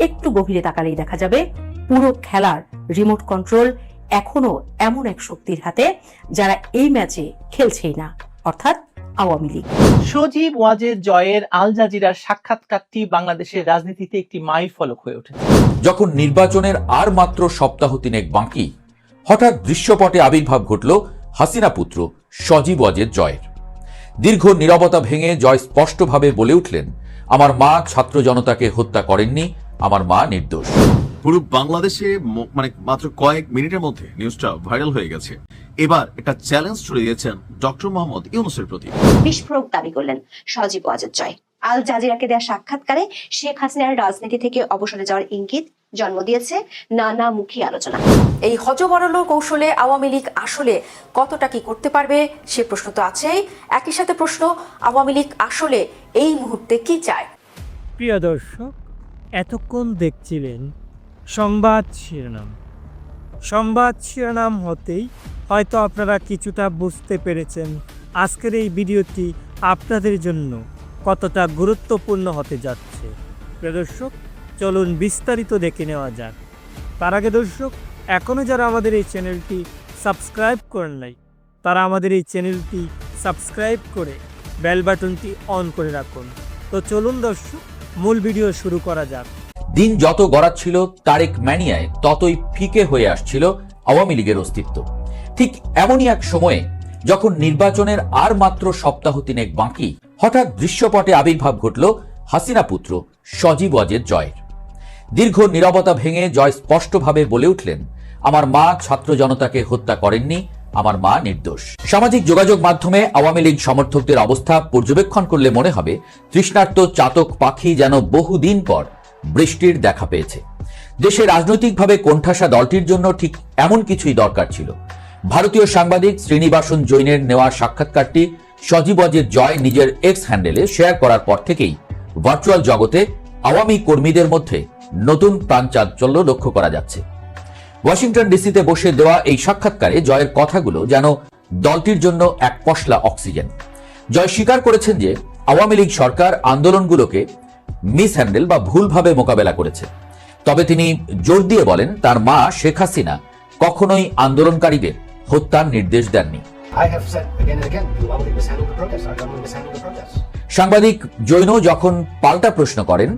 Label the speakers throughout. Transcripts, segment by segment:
Speaker 1: একটু গভীরে তাকালেই দেখা যাবে পুরো খেলার রিমোট কন্ট্রোল এখনও এমন এক শক্তির হাতে যারা এই ম্যাচে খেলছেই না অর্থাৎ আওয়ামী লীগ।
Speaker 2: সজীব ওয়াজের জয়ের আল জাজিরার সাক্ষাৎকারটি বাংলাদেশের রাজনীতিতে একটি মাইল ফলক হয়ে উঠেছে
Speaker 3: যখন নির্বাচনের আর মাত্র সপ্তাহ তিনেক বাকি হঠাৎ দৃশ্যপটে আবির্ভাব ঘটল হাসিনা পুত্র সজীব ওয়াজের জয়ের। দীর্ঘ নীরবতা ভেঙে জয় স্পষ্টভাবে বলে উঠলেন আমার মা ছাত্র জনতাকে হত্যা করেননি আমার মা নির্দোষ।
Speaker 4: পুরো বাংলাদেশে মানে মাত্র কয়েক মিনিটের মধ্যে নিউজটা ভাইরাল হয়ে গেছে। এবার একটা চ্যালেঞ্জ ছুড়ে দিয়েছেন ডক্টর মোহাম্মদ ইউনুসের প্রতি।
Speaker 5: বিস্ফোরক দাবি করলেন সজীব ওয়াজেদ জয়। আল জাজিরাকে দেওয়া সাক্ষাৎকারে শেখ হাসিনার রাজনীতি থেকে অবসরে যাওয়ার ইঙ্গিত জন্ম দিয়েছে নানা মুখী আলোচনা।
Speaker 6: এই হজবরল কৌশলে আওয়ামী লীগ আসলে কতটা কি করতে পারবে সে প্রশ্ন তো আছেই। একই সাথে প্রশ্ন আওয়ামী লীগ আসলে এই মুহূর্তে কি চায়?
Speaker 7: প্রিয় দর্শক এতক্ষণ দেখছিলেন সংবাদ শিরোনাম। সংবাদ শিরোনাম হতেই হয়তো আপনারা কিছুটা বুঝতে পেরেছেন আজকের এই ভিডিওটি আপনাদের জন্য কতটা গুরুত্বপূর্ণ হতে যাচ্ছে। দর্শক, চলুন বিস্তারিত দেখে নেওয়া যাক। তার আগে দর্শক এখনও যারা আমাদের এই চ্যানেলটি সাবস্ক্রাইব করেন নাই, তারা আমাদের এই চ্যানেলটি সাবস্ক্রাইব করে বেল বাটনটি অন করে রাখুন। তো চলুন দর্শক মূল ভিডিও শুরু করা যাক।
Speaker 3: দিন যত গড়াচ্ছিল, তারেক ম্যানিয়ায় ততই ফিকে হয়ে আসছিল আওয়ামী লীগের অস্তিত্ব। ঠিক এমনই এক সময়ে যখন নির্বাচনের আর মাত্র সপ্তাহ তিনেক বাকি, হঠাৎ দৃশ্যপটে আবির্ভাব ঘটল হাসিনা পুত্র সজীব ওয়াজের জয়ের। দীর্ঘ নীরবতা ভেঙে জয় স্পষ্টভাবে বলে উঠলেন, আমার মা ছাত্র জনতাকে হত্যা করেননি আমার মা নির্দোষ। সামাজিক যোগাযোগ মাধ্যমে আওয়ামী লীগ সমর্থকদের অবস্থা পর্যবেক্ষণ করলে মনে হবে, তৃষ্ণার্ত চাতক পাখি যেন বহুদিন পর বৃষ্টির দেখা পেয়েছে। দেশে রাজনৈতিকভাবে কোণঠাসা দলটির জন্য ঠিক এমন কিছুই দরকার ছিল। ভারতীয় সাংবাদিক শ্রীনিবাসন জৈনের নেওয়া সাক্ষাৎকারটি সজীব ওয়াজের জয় নিজের এক্স হ্যান্ডেলে শেয়ার করার পর থেকেই ভার্চুয়াল জগতে আওয়ামী কর্মীদের মধ্যে নতুন প্রাণ চাঞ্চল্য লক্ষ্য করা যাচ্ছে। ওয়াশিংটন ডিসিতে বসে দেওয়া এই সাক্ষাৎকারে জয়ের কথাগুলো যেন দলটির জন্য এক পশলা অক্সিজেন। জয় স্বীকার করেছেন যে আওয়ামী লীগ সরকার আন্দোলনগুলোকে মিস হ্যান্ডেল বা ভুলভাবে মোকাবেলা করেছে। তবে তিনি জোর দিয়ে বলেন তার মা শেখ হাসিনা কখনোই আন্দোলনকারীদের হত্যার নির্দেশ দেননি. সাংবাদিক জৈন যখন পাল্টা প্রশ্ন করেন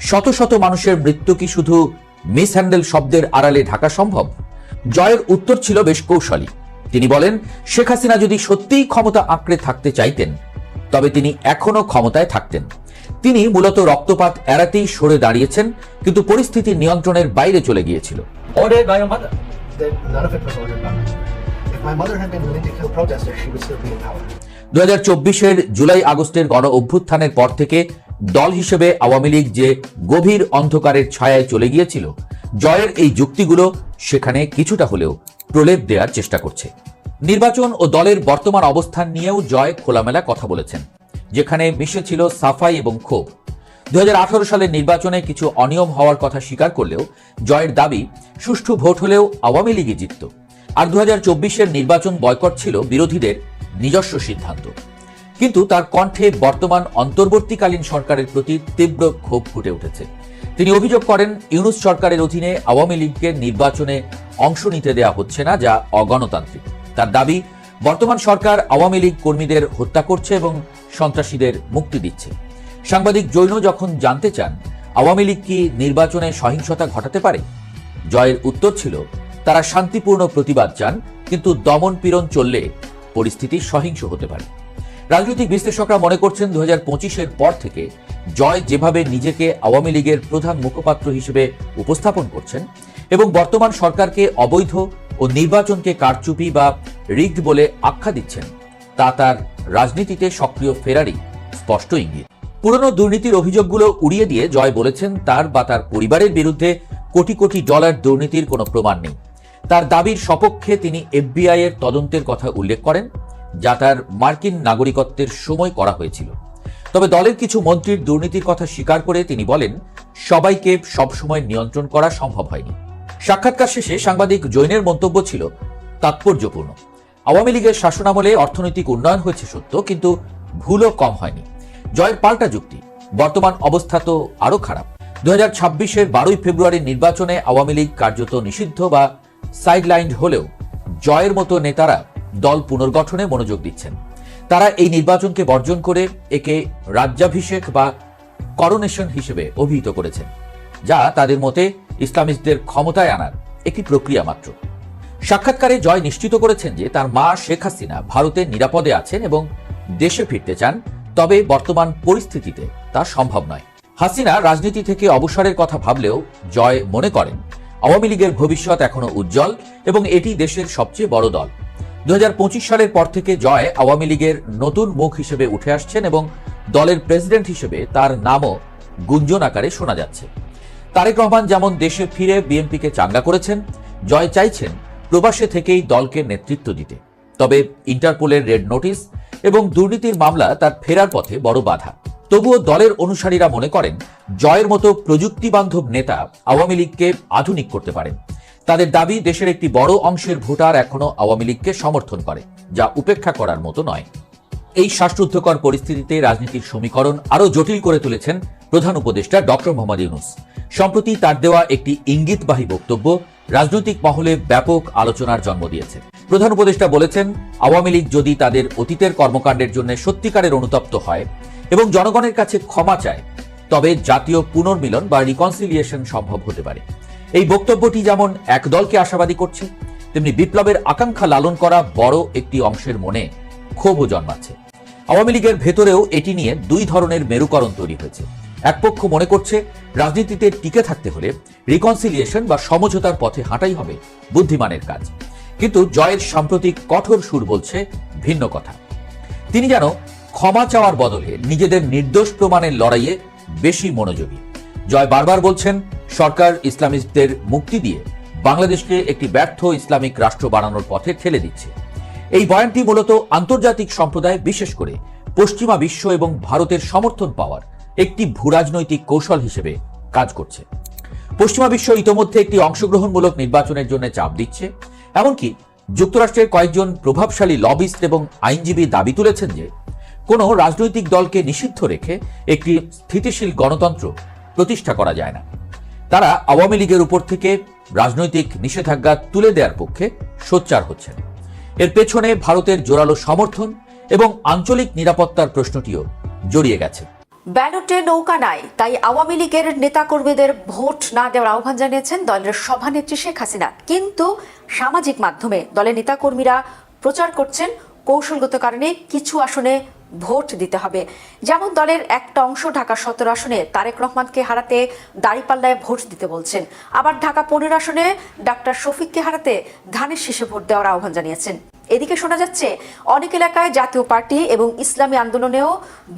Speaker 3: শত শত মানুষের মৃত্যু কি শুধু মিস হ্যান্ডেল শব্দের আড়ালে ঢাকা সম্ভব? জয়ের উত্তর ছিল বেশ কৌশলী। তিনি বলেন শেখ হাসিনা যদি সত্যিই ক্ষমতা আঁকড়ে থাকতে চাইতেন তবে তিনি এখনও ক্ষমতায় থাকতেন। তিনি মূলত রক্তপাত এড়াতেই সরে দাঁড়িয়েছেন কিন্তু পরিস্থিতি নিয়ন্ত্রণের বাইরে চলে গিয়েছিল. দু হাজার চব্বিশের জুলাই আগস্টের গণ অভ্যুত্থানের পর থেকে দল হিসেবে আওয়ামী লীগ যে গভীর অন্ধকারের ছায়ায় চলে গিয়েছিল, জয়ের এই যুক্তিগুলো সেখানে কিছুটা হলেও প্রলেপ দেওয়ার চেষ্টা করছে। নির্বাচন ও দলের বর্তমান অবস্থান নিয়েও জয় খোলামেলা কথা বলেছেন, যেখানে মিশেছিল সাফাই এবং ক্ষোভ। দু হাজার আঠারো সালের নির্বাচনে কিছু অনিয়ম হওয়ার কথা স্বীকার করলেও জয়ের দাবি সুষ্ঠু ভোট হলেও আওয়ামী লীগই জিতত। আর দু হাজার নির্বাচন বয়কট ছিল বিরোধীদের নিজস্ব সিদ্ধান্ত। কিন্তু তার কণ্ঠে বর্তমান অন্তর্বর্তীকালীন সরকারের প্রতি তীব্র ক্ষোভ ফুটে উঠেছে। তিনি অভিযোগ করেন, ইউনুস সরকারের অধীনে আওয়ামী লীগকে নির্বাচনে অংশ নিতে দেয়া হচ্ছে না, যা অগণতান্ত্রিক। তার দাবি, বর্তমান সরকার আওয়ামী লীগ কর্মীদের হত্যা করছে এবং সন্ত্রাসীদের মুক্তি দিচ্ছে। সাংবাদিক জৈন যখন জানতে চান, আওয়ামী লীগ কি নির্বাচনে সহিংসতা ঘটাতে পারে? জয়ের উত্তর ছিল, তারা শান্তিপূর্ণ প্রতিবাদ চান, কিন্তু দমন পীড়ন চললে পরিস্থিতি সহিংস হতে পারে। রাজনৈতিক বিশ্লেষকরা মনে করছেন দু হাজার পর থেকে জয় যেভাবে নিজেকে আওয়ামী লীগের প্রধান মুখপাত্র হিসেবে উপস্থাপন করছেন এবং বর্তমান সরকারকে অবৈধ ও নির্বাচনকে কারচুপি বা রিগড বলে আখ্যা দিচ্ছেন, তা তার রাজনীতিতে সক্রিয় ফেরারই স্পষ্ট ইঙ্গিত। পুরনো দুর্নীতির অভিযোগগুলো উড়িয়ে দিয়ে জয় বলেছেন তার বা তার পরিবারের বিরুদ্ধে কোটি কোটি ডলার দুর্নীতির কোনো প্রমাণ নেই। তার দাবির সপক্ষে তিনি এফবিআই এর তদন্তের কথা উল্লেখ করেন। যা তার মার্কিন নাগরিকত্বের সময় করা হয়েছিল। তবে দলের কিছু মন্ত্রীর দুর্নীতির কথা স্বীকার করে তিনি বলেন, সবাইকে সবসময় নিয়ন্ত্রণ করা সম্ভব হয়নি। সাক্ষাৎকার শেষে সাংবাদিক জৈনের মন্তব্য ছিল, তাৎপর্যপূর্ণ। আওয়ামী লীগের শাসনামলে অর্থনৈতিক উন্নয়ন হয়েছে সত্য, কিন্তু ভুলও কম হয়নি। জয়ের পাল্টা যুক্তি, বর্তমান অবস্থা তো আরও খারাপ। দু হাজার ছাব্বিশের বারোই ফেব্রুয়ারির নির্বাচনে আওয়ামী লীগ কার্যত নিষিদ্ধ বা সাইডলাইন্ড হলেও জয়ের মতো নেতারা দল পুনর্গঠনে মনোযোগ দিচ্ছেন। তারা এই নির্বাচনকে বর্জন করে একে রাজ্যাভিষেক বা করোনেশন হিসেবে অভিহিত করেছেন, যা তাদের মতে ইসলামিস্টদের ক্ষমতায় আনার একটি প্রক্রিয়া মাত্র। সাক্ষাৎকারে জয় নিশ্চিত করেছেন যে তার মা শেখ হাসিনা ভারতে নিরাপদে আছেন এবং দেশে ফিরতে চান, তবে বর্তমান পরিস্থিতিতে তা সম্ভব নয়। হাসিনা রাজনীতি থেকে অবসরের কথা ভাবলেও জয় মনে করেন। আওয়ামী লীগের ভবিষ্যৎ এখনও উজ্জ্বল এবং এটি দেশের সবচেয়ে বড় দল। দু হাজার পঁচিশ সালের পর থেকে জয় আওয়ামী লীগের নতুন মুখ হিসেবে উঠে আসছেন এবং দলের প্রেসিডেন্ট হিসেবে তার নামও গুঞ্জন আকারে শোনা যাচ্ছে। তারেক রহমান যেমন দেশে ফিরে বিএনপিকে চাঙ্গা করেছেন, জয় চাইছেন প্রবাসে থেকেই দলকে নেতৃত্ব দিতে। তবে ইন্টারপোলের রেড নোটিশ এবং দুর্নীতির মামলা তার ফেরার পথে বড় বাধা। তবুও দলের অনুসারীরা মনে করেন, জয়ের মতো প্রযুক্তি বান্ধব নেতা আওয়ামী লীগকে আধুনিক করতে পারেন। তাদের দাবি দেশের একটি বড় অংশের ভোটার এখনও আওয়ামী লীগকে সমর্থন করে, যা উপেক্ষা করার মতো নয়। এই শ্বাসরুদ্ধকর পরিস্থিতিতে রাজনীতির সমীকরণ আরও জটিল করে তুলেছেন প্রধান উপদেষ্টা ডক্টর মোহাম্মদ ইউনুস। সম্প্রতি তার দেওয়া একটি ইঙ্গিতবাহী বক্তব্য রাজনৈতিক মহলে ব্যাপক আলোচনার জন্ম দিয়েছে। প্রধান উপদেষ্টা বলেছেন, আওয়ামী লীগ যদি তাদের অতীতের কর্মকাণ্ডের জন্য সত্যিকারের অনুতপ্ত হয় এবং জনগণের কাছে ক্ষমা চায়, তবে জাতীয় পুনর্মিলন বা রিকনসিলিয়েশন সম্ভব হতে পারে। এই বক্তব্যটি যেমন এক দলকে আশাবাদী করছে, তেমনি বিপ্লবের আকাঙ্ক্ষা লালন করা বড় একটি অংশের মনে ক্ষোভও জন্মাচ্ছে। আওয়ামী লীগের ভেতরেও এটি নিয়ে দুই ধরনের মেরুকরণ তৈরি হয়েছে। এক পক্ষ মনে করছে, রাজনীতিতে টিকে থাকতে হলে রিকনসিলিয়েশন বা সমঝোতার পথে হাঁটাই হবে বুদ্ধিমানের কাজ। কিন্তু জয়ের সাম্প্রতিক কঠোর সুর বলছে ভিন্ন কথা। তিনি যেন ক্ষমা চাওয়ার বদলে নিজেদের নির্দোষ প্রমাণের লড়াইয়ে বেশি মনোযোগী। জয় বারবার বলছেন সরকার ইসলামিস্টদের মুক্তি দিয়ে বাংলাদেশকে একটি ব্যর্থ ইসলামিক রাষ্ট্র বানানোর পথে ঠেলে দিচ্ছে। এই বয়ানটি মূলত আন্তর্জাতিক সম্প্রদায়, বিশেষ করে পশ্চিমা বিশ্ব এবং ভারতের সমর্থন পাওয়ার একটি ভূরাজনৈতিক কৌশল হিসেবে কাজ করছে। পশ্চিমা বিশ্ব ইতোমধ্যে একটি অংশগ্রহণমূলক নির্বাচনের জন্য চাপ দিচ্ছে, এমনকি যুক্তরাষ্ট্রের কয়েকজন প্রভাবশালী লবিস্ট এবং আইনজীবী দাবি তুলেছেন যে কোনো রাজনৈতিক দলকে নিষিদ্ধ রেখে একটি স্থিতিশীল গণতন্ত্র প্রতিষ্ঠা করা যায় না। তারা আওয়ামী লীগের উপর থেকে রাজনৈতিক নিষেধাজ্ঞা তুলে দেওয়ার পক্ষে সোচ্চার হচ্ছেন। এর পেছনে ভারতের জোরালো সমর্থন এবং আঞ্চলিক নিরাপত্তার প্রশ্নটিও জড়িয়ে গেছে।
Speaker 6: ব্যালটে নৌকা নাই, তাই আওয়ামী লীগের নেতাকর্মীদের ভোট না দেওয়ার আহ্বান জানিয়েছেন দলের সভানেত্রী শেখ হাসিনা। কিন্তু সামাজিক মাধ্যমে দলের নেতাকর্মীরা প্রচার করছেন কৌশলগত কারণে কিছু আসনে ভোট দিতে হবে। যেমন দলের একটা অংশ ঢাকা সতেরো আসনে তারেক রহমানকে হারাতে দাঁড়িপাল্লায় ভোট দিতে বলছেন। আবার ঢাকা পনেরো আসনে ডাক্তার শফিককে হারাতে ধানের শীষে ভোট দেওয়ার আহ্বান জানিয়েছেন। এদিকে শোনা যাচ্ছে, অনেক এলাকায় জাতীয় পার্টি এবং ইসলামী আন্দোলনেও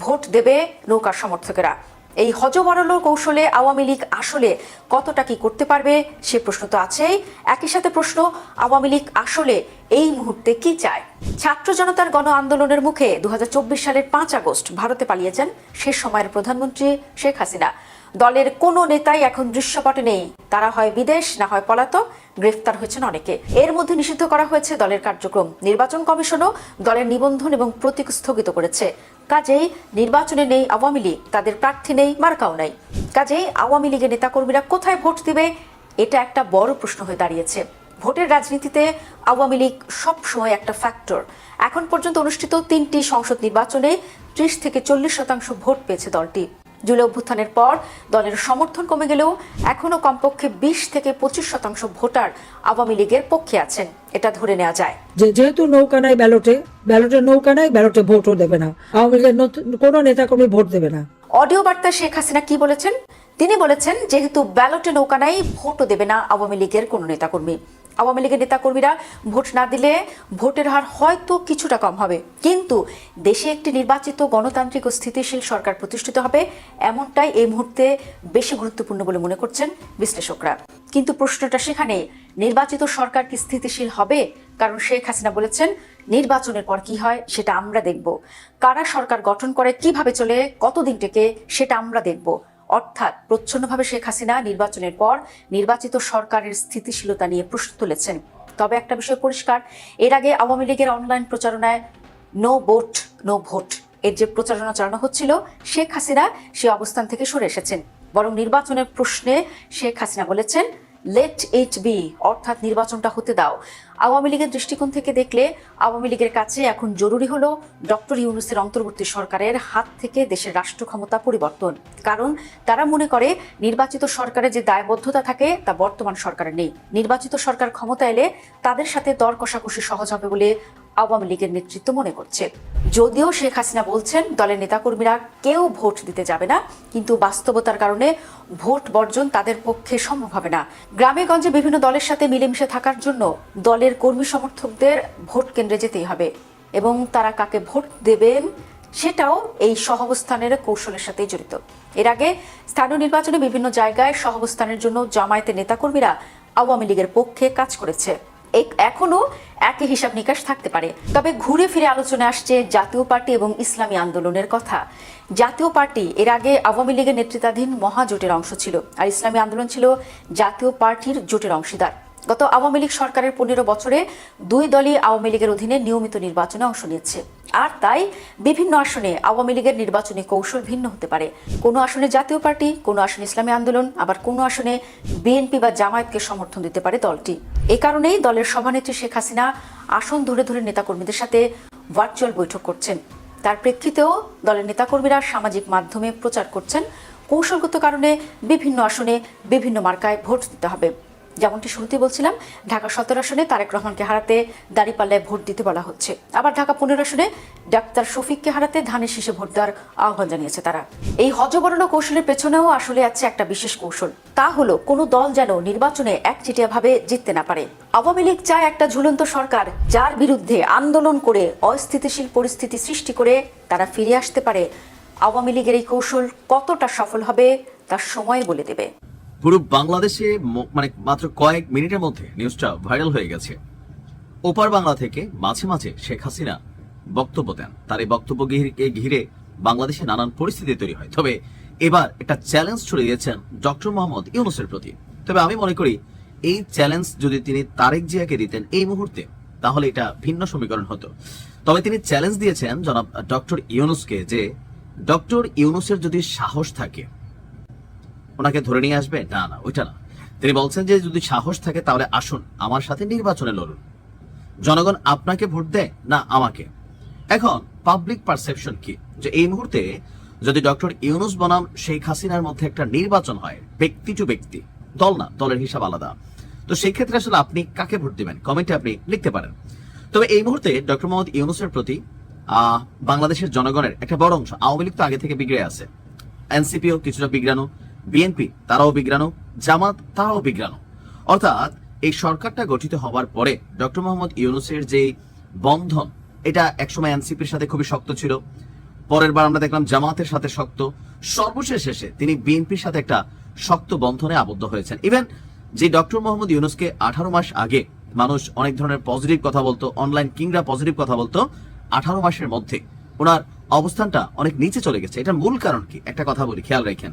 Speaker 6: ভোট দেবে নৌকার সমর্থকেরা। এই হজ হজবরল কৌশলে আওয়ামী লীগ আসলে কতটা কি করতে পারবে, সে প্রশ্ন তো আছেই। একই সাথে প্রশ্ন, আওয়ামী লীগ আসলে এই মুহূর্তে কি চায়? ছাত্র জনতার গণ আন্দোলনের মুখে দু সালের পাঁচ আগস্ট ভারতে পালিয়েছেন সে সময়ের প্রধানমন্ত্রী শেখ হাসিনা। দলের কোনো নেতাই এখন দৃশ্যপটে নেই। তারা হয় বিদেশ, না হয় পলাতক। গ্রেফতার হয়েছেন অনেকে। এর মধ্যে নিষিদ্ধ করা হয়েছে দলের কার্যক্রম। নির্বাচন কমিশনও দলের নিবন্ধন এবং প্রতীক স্থগিত করেছে। কাজেই নির্বাচনে নেই আওয়ামী লীগ, তাদের প্রার্থী নেই, মার্কাও নাই। কাজেই আওয়ামী লীগের নেতাকর্মীরা কোথায় ভোট দিবে, এটা একটা বড় প্রশ্ন হয়ে দাঁড়িয়েছে। ভোটের রাজনীতিতে আওয়ামী লীগ সবসময় একটা ফ্যাক্টর এখন পর্যন্ত অনুষ্ঠিত তিনটি সংসদ নির্বাচনে ত্রিশ থেকে চল্লিশ শতাংশ ভোট পেয়েছে দলটি। জুলাই অভ্যুত্থানের পর দলের সমর্থন কমে গেলেও এখনও কমপক্ষে বিশ থেকে পঁচিশ শতাংশ ভোটার আওয়ামী লীগের পক্ষে আছেন। এটা ধরে নেওয়া যায়।
Speaker 8: যে যেহেতু নৌকা নাই ব্যালটে ব্যালটে নৌকা নাই ব্যালটে ভোটও দেবে না। আওয়ামী লীগের কোন নেতাকর্মী ভোট দেবে না।
Speaker 6: অডিও বার্তা শেখ হাসিনা কি বলেছেন? তিনি বলেছেন যেহেতু ব্যালটে নৌকা নাই ভোটও দেবে না আওয়ামী লীগের কোনো নেতাকর্মী। আওয়ামী লীগের নেতাকর্মীরা ভোট না দিলে ভোটের হার হয়তো কিছুটা কম হবে। কিন্তু দেশে একটি নির্বাচিত গণতান্ত্রিক ও স্থিতিশীল সরকার প্রতিষ্ঠিত হবে, এমনটাই এই মুহূর্তে বেশি গুরুত্বপূর্ণ বলে মনে করছেন বিশ্লেষকরা। কিন্তু প্রশ্নটা সেখানে, নির্বাচিত সরকার কি স্থিতিশীল হবে? কারণ শেখ হাসিনা বলেছেন, নির্বাচনের পর কি হয় সেটা আমরা দেখব। কারা সরকার গঠন করে, কীভাবে চলে, কতদিন টেকে, সেটা আমরা দেখব। অর্থাৎ প্রচ্ছন্নভাবে শেখ হাসিনা নির্বাচনের পর নির্বাচিত সরকারের স্থিতিশীলতা নিয়ে প্রশ্ন তুলেছেন। তবে একটা বিষয় পরিষ্কার, এর আগে আওয়ামী লীগের অনলাইন প্রচারণায় নো ভোট নো ভোট, এর যে প্রচারণা চালানো হচ্ছিল, শেখ হাসিনা সে অবস্থান থেকে সরে এসেছেন। বরং নির্বাচনের প্রশ্নে শেখ হাসিনা বলেছেন লেট ইট বি অর্থাৎ নির্বাচনটা হতে দাও। আওয়ামী লীগের দৃষ্টিকোণ থেকে দেখলে, আওয়ামী লীগের কাছে এখন জরুরি হল ডক্টর ইউনুসের অন্তর্বর্তী সরকারের হাত থেকে দেশের রাষ্ট্র ক্ষমতা পরিবর্তন। কারণ তারা মনে করে, নির্বাচিত সরকারের যে দায়বদ্ধতা থাকে, তা বর্তমান সরকারের নেই। নির্বাচিত সরকার ক্ষমতা এলে তাদের সাথে দর কষাকষি সহজ হবে বলে আওয়ামী লীগের নেতৃত্ব মনে করছে। যদিও শেখ হাসিনা বলছেন, দলের নেতাকর্মীরা কেউ ভোট দিতে যাবে না, কিন্তু বাস্তবতার কারণে ভোট বর্জন তাদের পক্ষে সম্ভব হবে না। গ্রামে গঞ্জে বিভিন্ন দলের সাথে মিলেমিশে থাকার জন্য দলের কর্মী সমর্থকদের ভোট কেন্দ্রে যেতেই হবে। এবং তারা কাকে ভোট দেবেন সেটাও এই সহাবস্থানের কৌশলের সাথেই জড়িত। এর আগে স্থানীয় নির্বাচনে বিভিন্ন জায়গায় সহাবস্থানের জন্য জামায়াতের নেতাকর্মীরা আওয়ামী লীগের পক্ষে কাজ করেছে। এক- এখনও একই হিসাব নিকাশ থাকতে পারে। তবে ঘুরে ফিরে আলোচনা আসছে জাতীয় পার্টি এবং ইসলামী আন্দোলনের কথা। জাতীয় পার্টি এর আগে আওয়ামী লীগের নেতৃত্বাধীন মহাজোটের অংশ ছিল, আর ইসলামী আন্দোলন ছিল জাতীয় পার্টির জোটের অংশীদার। গত আওয়ামী লীগ সরকারের পনেরো বছরে দুই দলই আওয়ামী লীগের অধীনে নিয়মিত নির্বাচনে অংশ নিয়েছে আর তাই বিভিন্ন আসনে আওয়ামী লীগের নির্বাচনী কৌশল ভিন্ন হতে পারে। কোনো আসনে জাতীয় পার্টি, কোনো আসনে ইসলামী আন্দোলন, আবার কোনো আসনে বিএনপি বা জামায়াতকে সমর্থন দিতে পারে দলটি। এ কারণেই দলের সভানেত্রী শেখ হাসিনা আসন ধরে ধরে নেতাকর্মীদের সাথে ভার্চুয়াল বৈঠক করছেন। তার প্রেক্ষিতেও দলের নেতাকর্মীরা সামাজিক মাধ্যমে প্রচার করছেন। কৌশলগত কারণে বিভিন্ন আসনে বিভিন্ন মার্কায় ভোট দিতে হবে। যেমনটি শুরুতে বলছিলাম, ঢাকা সতেরো আসনে তারেক রহমানকে হারাতে দাঁড়িপাল্লায় ভোট দিতে বলা হচ্ছে। আবার ঢাকা পনেরো আসনে ডাক্তার শফিককে হারাতে ধানের শীষে ভোট দেওয়ার আহ্বান জানিয়েছে তারা। এই হজবরণ কৌশলের পেছনেও আসলে আছে একটা বিশেষ কৌশল। তা হলো, কোনো দল যেন নির্বাচনে একচেটিয়াভাবে জিততে না পারে। আওয়ামী লীগ চায় একটা ঝুলন্ত সরকার, যার বিরুদ্ধে আন্দোলন করে অস্থিতিশীল পরিস্থিতি সৃষ্টি করে তারা ফিরে আসতে পারে। আওয়ামী লীগের এই কৌশল কতটা সফল হবে, তার সময় বলে দেবে।
Speaker 4: পুরো বাংলাদেশে মানে মাত্র কয়েক মিনিটের মধ্যে নিউজটা ভাইরাল হয়ে গেছে। ওপার বাংলা থেকে মাঝে মাঝে শেখ হাসিনা বক্তব্য দেন। তার এই বক্তব্য ঘিরে বাংলাদেশে নানান পরিস্থিতি তৈরি হয়। তবে এবার একটা চ্যালেঞ্জ ছড়ে দিয়েছেন ডক্টর মোহাম্মদ ইউনুসের প্রতি। তবে আমি মনে করি, এই চ্যালেঞ্জ যদি তিনি তারেক জিয়াকে দিতেন এই মুহূর্তে, তাহলে এটা ভিন্ন সমীকরণ হতো। তবে তিনি চ্যালেঞ্জ দিয়েছেন জনাব ডক্টর ইউনুসকে যে, ডক্টর ইউনুসের যদি সাহস থাকে ওনাকে ধরে নিয়ে আসবে? না না, ওইটা না। তিনি বলছেন যে যদি সাহস থাকে তাহলে আসুন, আমার সাথে নির্বাচনে লড়ুন। জনগণ আপনাকে ভোট দেয়? না, আমাকে। এখন পাবলিক পারসেপশন কি? যে এই মুহূর্তে যদি ডক্টর ইউনুস বনাম শেখ হাসিনার মধ্যে একটা নির্বাচন হয়, ব্যক্তি টু ব্যক্তি, দল না, দলের হিসাব আলাদা, তো সেই ক্ষেত্রে আসলে আপনি কাকে ভোট দিবেন? কমেন্টে আপনি লিখতে পারেন। তবে এই মুহূর্তে ডক্টর মোহাম্মদ ইউনুসের প্রতি বাংলাদেশের জনগণের একটা বড় অংশ, আওয়ামী লীগ তো আগে থেকে বিগড়ে আছে। এনসিপিও কিছুটা বিগ্রানো বিএনপি তারাও বিগ্রানো জামাত, তারাও বিগ্রানো অর্থাৎ এই সরকারটা গঠিত হওয়ার পরে ডক্টর মোহাম্মদ ইউনুসের যে বন্ধন, এটা একসময় এনসিপির সাথে খুবই শক্ত ছিল। পরের বার আমরা দেখলাম জামাতের সাথে শক্ত। সর্বশেষ শেষে তিনি বিএনপির সাথে একটা শক্ত বন্ধনে আবদ্ধ হয়েছেন। ইভেন যে ডক্টর মোহাম্মদ ইউনুসকে আঠারো মাস আগে মানুষ অনেক ধরনের পজিটিভ কথা বলতো অনলাইন কিংরা পজিটিভ কথা বলতো, আঠারো মাসের মধ্যে ওনার অবস্থানটা অনেক নিচে চলে গেছে। এটার মূল কারণ কি? একটা কথা বলি, খেয়াল রাখেন।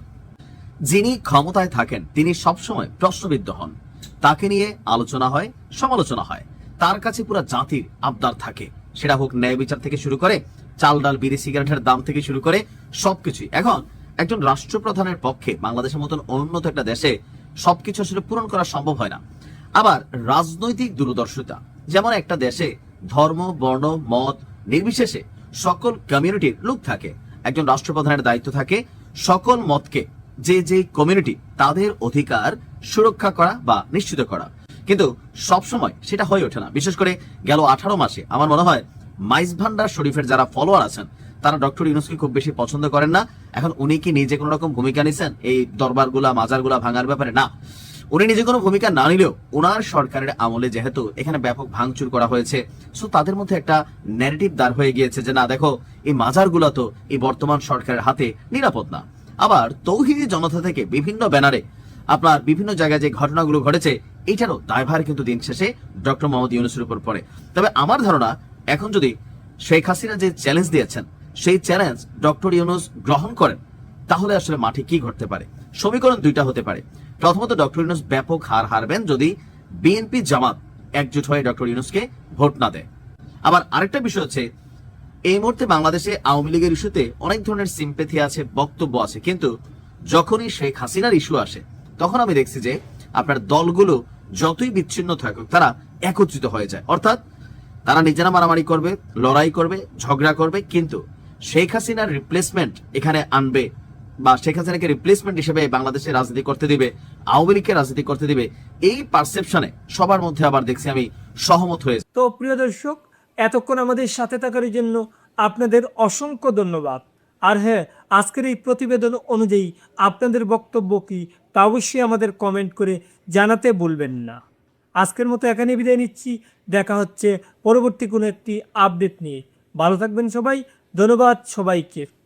Speaker 4: যিনি ক্ষমতায় থাকেন, তিনি সবসময় প্রশ্নবিদ্ধ হন। তাকে নিয়ে আলোচনা হয়, সমালোচনা হয়। তার কাছে পুরো জাতির আবদার থাকে। সেটা হোক ন্যায় বিচার থেকে শুরু করে, চাল ডাল বিড়ি সিগারেটের দাম থেকে শুরু করে, সবকিছুই। এখন একজন রাষ্ট্রপ্রধানের পক্ষে বাংলাদেশের মতন অনুন্নত একটা দেশে সবকিছু আসলে পূরণ করা সম্ভব হয় না। আবার রাজনৈতিক দূরদর্শিতা, যেমন একটা দেশে ধর্ম, বর্ণ, মত নির্বিশেষে সকল কমিউনিটির লোক থাকে। একজন রাষ্ট্রপ্রধানের দায়িত্ব থাকে সকল মতকে যে যে কমিউনিটি তাদের অধিকার সুরক্ষা করা বা নিশ্চিত করা। কিন্তু সব সময় সেটা হয়ে ওঠে না। বিশেষ করে গেল আঠারো মাসে আমার মনে হয় মাইজ ভান্ডার শরীফের যারা ফলোয়ার আছেন, তারা ডক্টর ইউনুসকে খুব বেশি পছন্দ করেন না। এখন উনি কি নিজে কোনো রকম ভূমিকা নিছেন? এই দরবারগুলা, মাজারগুলা ভাঙার ব্যাপারে? না। উনি নিজে কোনো ভূমিকা না নিলেও ওনার সরকারের আমলে যেহেতু এখানে ব্যাপক ভাঙচুর করা হয়েছে সো তাদের মধ্যে একটা ন্যারেটিভ দাঁড় হয়ে গিয়েছে যে, না, দেখো, এই মাজারগুলো তো এই বর্তমান সরকারের হাতে নিরাপদ না। আবার তৌহিদি জনতা থেকে বিভিন্ন ব্যানারে আপনার বিভিন্ন জায়গায় যে ঘটনাগুলো ঘটেছে, এটারও দায়ভার কিন্তু দিন শেষে ডক্টর মোহাম্মদ ইউনুসের উপর পড়ে। তবে আমার ধারণা, এখন যদি শেখ হাসিনা যে চ্যালেঞ্জ দিয়েছেন, সেই চ্যালেঞ্জ ডক্টর ইউনুস গ্রহণ করেন, তাহলে আসলে মাঠে কি ঘটতে পারে? সমীকরণ দুইটা হতে পারে। প্রথমত, ডক্টর ইউনুস ব্যাপক হার হারবেন যদি বিএনপি জামাত একজোট হয়ে ডক্টর ইউনুসকে ভোট না দেয়। আবার আরেকটা বিষয় হচ্ছে এই মুহূর্তে বাংলাদেশে আওয়ামী লীগের ইস্যুতে অনেক ধরনের সিম্পেথি আছে, বক্তব্য আছে। কিন্তু যখনই শেখ হাসিনার ইস্যু আসে, তখন আমি দেখছি যে আপনার দলগুলো যতই বিচ্ছিন্ন থাকুক, তারা একত্রিত হয়ে যায়। অর্থাৎ তারা নিজেরা মারামারি করবে, লড়াই করবে, ঝগড়া করবে, কিন্তু শেখ হাসিনার রিপ্লেসমেন্ট এখানে আনবে বা শেখ হাসিনাকে রিপ্লেসমেন্ট হিসেবে বাংলাদেশে রাজনীতি করতে দিবে, আওয়ামী লীগকে রাজনীতি করতে দিবে, এই পারসেপশনে সবার মধ্যে আবার দেখছি আমি সহমত হয়ে
Speaker 7: তো প্রিয় দর্শক এতক্ষণ আমাদের সাথে থাকার জন্য আপনাদের অসংখ্য ধন্যবাদ। আর হ্যাঁ আজকের এই প্রতিবেদন অনুযায়ী আপনাদের বক্তব্য কী তা অবশ্যই আমাদের কমেন্ট করে জানাতে বলবেন না। আজকের মতো এখানে বিদায় নিচ্ছি। দেখা হচ্ছে পরবর্তী কোনো একটি আপডেট নিয়ে। ভালো থাকবেন সবাই। ধন্যবাদ সবাইকে।